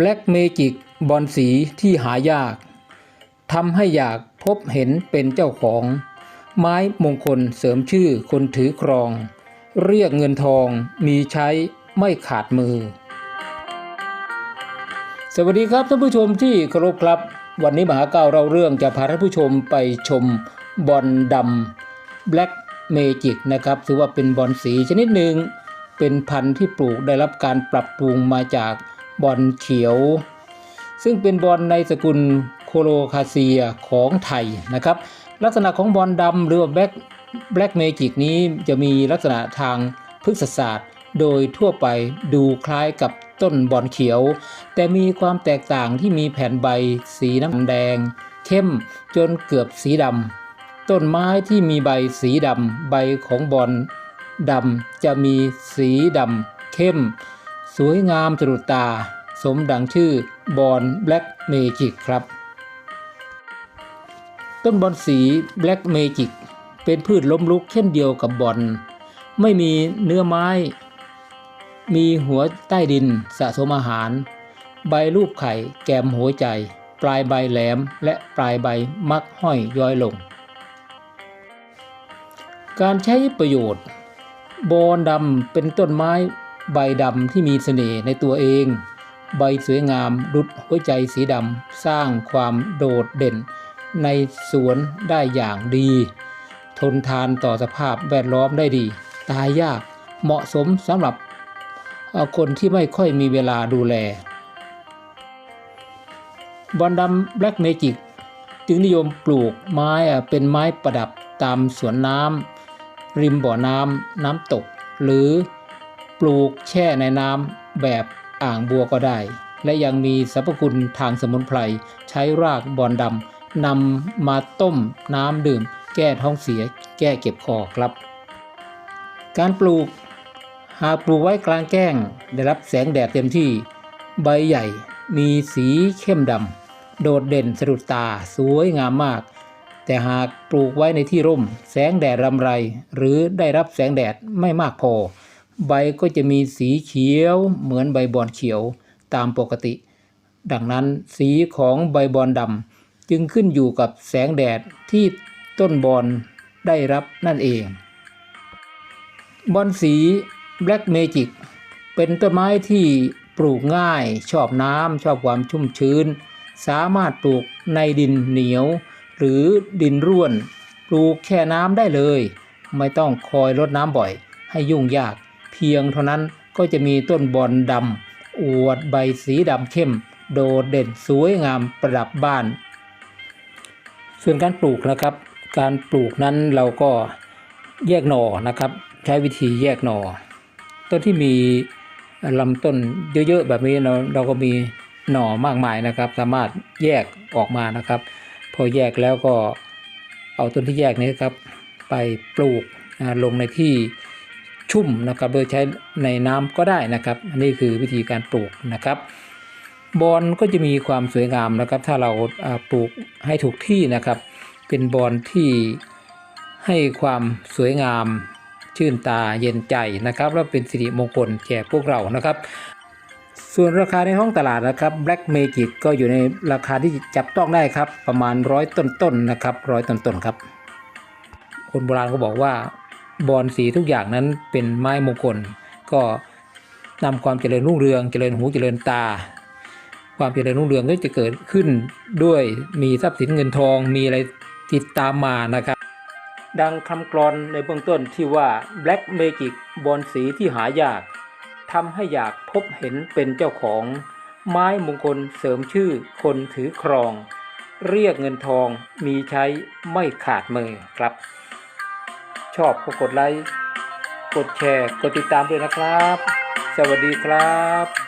Black Magic บอลสีที่หายากทำให้อยากพบเห็นเป็นเจ้าของ ไม้มงคลเสริมชื่อคนถือครอง เรียกเงินทองมีใช้ไม่ขาดมือ สวัสดีครับท่านผู้ชมที่เคารพครับ วันนี้มหาเก้าเราเรื่องจะพาท่านผู้ชมไปชมบอลดำ Black Magic นะครับถือว่าเป็นบอลสีชนิดหนึ่งเป็นพันธุ์ที่ปลูกได้รับการปรับปรุงมาจาก บอลเขียว ซึ่งเป็นบอลในสกุลโคโลคาเซียของไทยนะครับ ลักษณะของบอลดำหรือว่าแบล็กแบล็กเมจิกนี้จะมีลักษณะทางพฤกษศาสตร์ โดยทั่วไปดูคล้ายกับต้นบอลเขียว แต่มีความแตกต่างที่มีแผ่นใบสีน้ำแดง เข้มจนเกือบสีดำต้นไม้ที่มีใบสีดำใบของบอลดำจะมีสีดำเข้ม สวยงามสะดุดตา สมดังชื่อบอลแบล็กเมจิกครับ ต้นบอลสีแบล็กเมจิกเป็นพืชล้มลุกเช่นเดียวกับบอลไม่มีเนื้อไม้ มีหัวใต้ดินสะสมอาหาร ใบรูปไข่แกมหัวใจ ปลายใบแหลมและปลายใบมักห้อยย้อยลง การใช้ประโยชน์ บอนดำเป็นต้นไม้ ใบดำที่มีเสน่ห์ในตัวเอง ใบสวยงามดุดหัวใจสีดำสร้างความโดดเด่น ในสวนได้อย่างดี ทนทานต่อสภาพแวดล้อมได้ดี ตายยากเหมาะสมสำหรับคนที่ไม่ค่อยมีเวลาดูแลบอลดำแบล็กเมจิกจึงนิยมปลูกไม้เป็นไม้ประดับตามสวนน้ำริมบ่อน้ำน้ำตก หรือ ปลูกแช่ในน้ำแบบอ่างบัวก็ได้ และยังมีสรรพคุณทางสมุนไพรใช้รากบอลดำนำมาต้มน้ำดื่ม แก้ท้องเสีย แก้เก็บคอครับ การปลูก หากปลูกไว้กลางแจ้ง ได้รับแสงแดดเต็มที่ ใบใหญ่มีสีเข้มดำโดดเด่นสะดุดตาสวยงามมากแต่หากปลูกไว้ในที่ร่ม แสงแดดรำไร หรือได้รับแสงแดดไม่มากพอ ใบก็จะมีสีเขียวเหมือนใบบอนเขียวตามปกติ ดังนั้นสีของใบบอนดำจึงขึ้นอยู่กับแสงแดดที่ต้นบอนได้รับนั่นเอง บอนสี Black Magic เป็นต้นไม้ที่ปลูกง่าย ชอบน้ำชอบความชุ่มชื้น สามารถปลูกในดินเหนียว หรือดินร่วน ปลูกแค่น้ำได้เลย ไม่ต้องคอยรดน้ำบ่อย ให้ยุ่งยาก เพียงเท่านั้นก็จะมีต้นบอนดำอวดใบสีดำเข้ม โดดเด่นสวยงามประดับบ้าน ส่วนการปลูกนะครับ การปลูกนั้นเราก็แยกหน่อนะครับ ใช้วิธีแยกหน่อ ต้นที่มีลำต้นเยอะๆแบบนี้เราเราก็มีหน่อมากมายนะครับ สามารถแยกออกมานะครับ พอแยกแล้วก็เอาต้นที่แยกนี้ครับ ไปปลูกลงในที่ ชุ่มนะครับโดยใช้ในน้ำก็ได้นะครับ อันนี้คือวิธีการปลูกนะครับ บอนก็จะมีความสวยงามนะครับ ถ้าเราปลูกให้ถูกที่นะครับ เป็นบอนที่ให้ความสวยงามชื่นตาเย็นใจนะครับ และเป็นสิริมงคลแก่พวกเรานะครับส่วนราคาในห้องตลาดนะครับ Black Magic ก็อยู่ในราคาที่จับต้องได้ครับ ประมาณร้อยต้นๆนะครับร้อยต้นๆครับ คนโบราณก็บอกว่า บอนสีทุกอย่างนั้นเป็นไม้มงคล ก็นำความเจริญรุ่งเรือง เจริญหูเจริญตา ความเจริญรุ่งเรืองก็จะเกิดขึ้นด้วยมีทรัพย์สินเงินทองมีอะไรติดตามมานะครับ ดังคำกรอนในเบื้องต้นที่ว่า Black Magic บอลสีที่หายากทำให้อยากพบเห็นเป็นเจ้าของ ไม้มงคลเสริมชื่อคนถือครอง เรียกเงินทองมีใช้ไม่ขาดมือครับ ชอบก็กดไลค์ กดแชร์ กดติดตามด้วยนะครับ สวัสดีครับ